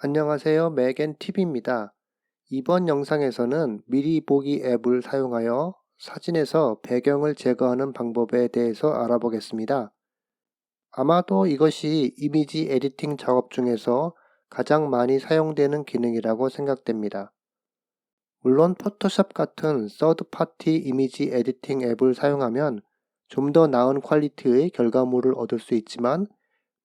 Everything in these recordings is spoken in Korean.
안녕하세요. 맥앤TV입니다. 이번 영상에서는 미리 보기 앱을 사용하여 사진에서 배경을 제거하는 방법에 대해서 알아보겠습니다. 아마도 이것이 이미지 에디팅 작업 중에서 가장 많이 사용되는 기능이라고 생각됩니다. 물론 포토샵 같은 서드파티 이미지 에디팅 앱을 사용하면 좀 더 나은 퀄리티의 결과물을 얻을 수 있지만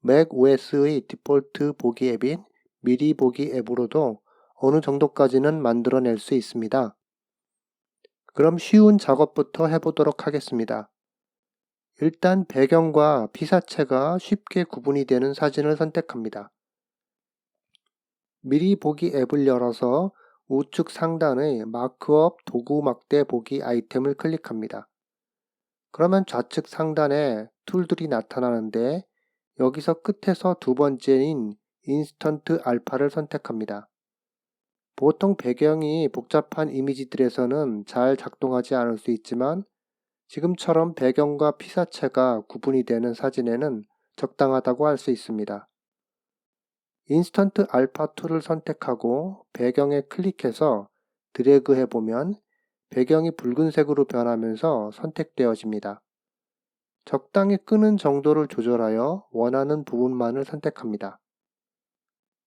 맥 OS의 디폴트 보기 앱인 미리 보기 앱으로도 어느 정도까지는 만들어낼 수 있습니다. 그럼 쉬운 작업부터 해보도록 하겠습니다. 일단 배경과 피사체가 쉽게 구분이 되는 사진을 선택합니다. 미리 보기 앱을 열어서 우측 상단의 마크업 도구 막대 보기 아이템을 클릭합니다. 그러면 좌측 상단에 툴들이 나타나는데 여기서 끝에서 두 번째인 인스턴트 알파를 선택합니다. 보통 배경이 복잡한 이미지들에서는 잘 작동하지 않을 수 있지만 지금처럼 배경과 피사체가 구분이 되는 사진에는 적당하다고 할 수 있습니다. 인스턴트 알파 툴을 선택하고 배경에 클릭해서 드래그 해보면 배경이 붉은색으로 변하면서 선택되어집니다. 적당히 끄는 정도를 조절하여 원하는 부분만을 선택합니다.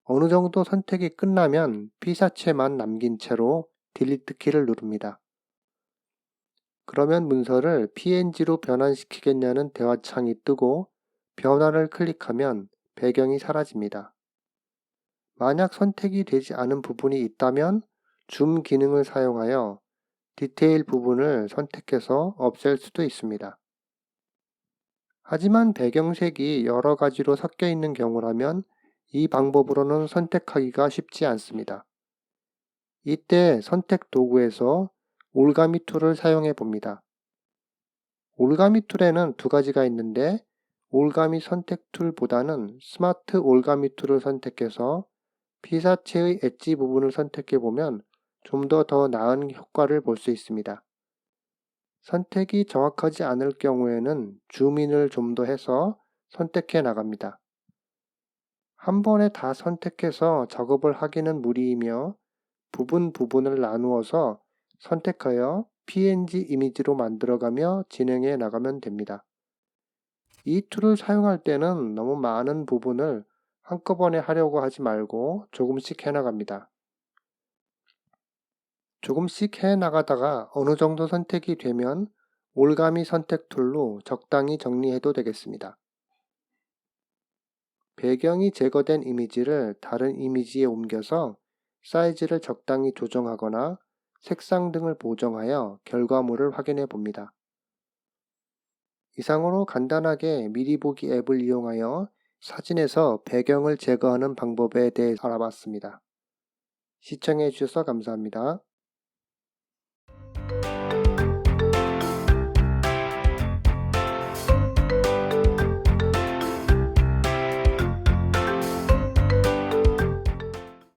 어느 정도 선택이 끝나면 피사체만 남긴 채로 딜리트 키를 누릅니다. 그러면 문서를 png로 변환시키겠냐는 대화창이 뜨고 변환을 클릭하면 배경이 사라집니다. 만약 선택이 되지 않은 부분이 있다면 줌 기능을 사용하여 디테일 부분을 선택해서 없앨 수도 있습니다. 하지만 배경색이 여러 가지로 섞여 있는 경우라면 이 방법으로는 선택하기가 쉽지 않습니다. 이때 선택 도구에서 올가미 툴을 사용해 봅니다. 올가미 툴에는 두 가지가 있는데 올가미 선택 툴보다는 스마트 올가미 툴을 선택해서 피사체의 엣지 부분을 선택해 보면 좀 더더 나은 효과를 볼 수 있습니다. 선택이 정확하지 않을 경우에는 줌인을 좀 더 해서 선택해 나갑니다. 한 번에 다 선택해서 작업을 하기는 무리이며 부분 부분을 나누어서 선택하여 png 이미지로 만들어가며 진행해 나가면 됩니다. 이 툴을 사용할 때는 너무 많은 부분을 한꺼번에 하려고 하지 말고 조금씩 해나갑니다. 조금씩 해 나가다가 어느 정도 선택이 되면 올가미 선택 툴로 적당히 정리해도 되겠습니다. 배경이 제거된 이미지를 다른 이미지에 옮겨서 사이즈를 적당히 조정하거나 색상 등을 보정하여 결과물을 확인해 봅니다. 이상으로 간단하게 미리 보기 앱을 이용하여 사진에서 배경을 제거하는 방법에 대해 알아봤습니다. 시청해 주셔서 감사합니다.